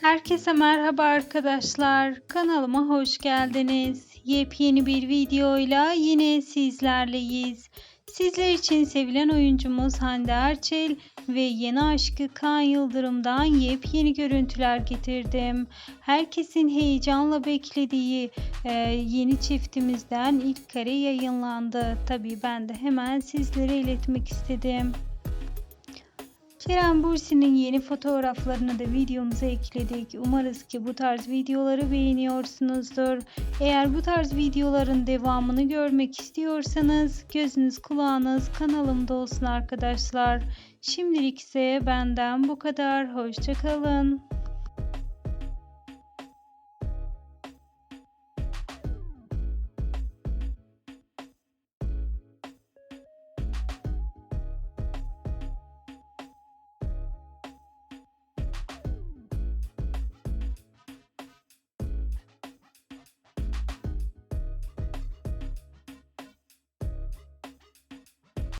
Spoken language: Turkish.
Herkese merhaba arkadaşlar. Kanalıma hoş geldiniz. Yepyeni bir videoyla yine sizlerleyiz. Sizler için sevilen oyuncumuz Hande Erçel ve yeni aşkı Kaan Yıldırım'dan yepyeni görüntüler getirdim. Herkesin heyecanla beklediği e, yeni çiftimizden ilk kare yayınlandı. Tabii ben de hemen sizlere iletmek istedim. Kerem Bürsin'in yeni fotoğraflarını da videomuza ekledik. Umarız ki bu tarz videoları beğeniyorsunuzdur. Eğer bu tarz videoların devamını görmek istiyorsanız gözünüz kulağınız kanalımda olsun arkadaşlar. Şimdilik ise benden bu kadar. Hoşçakalın.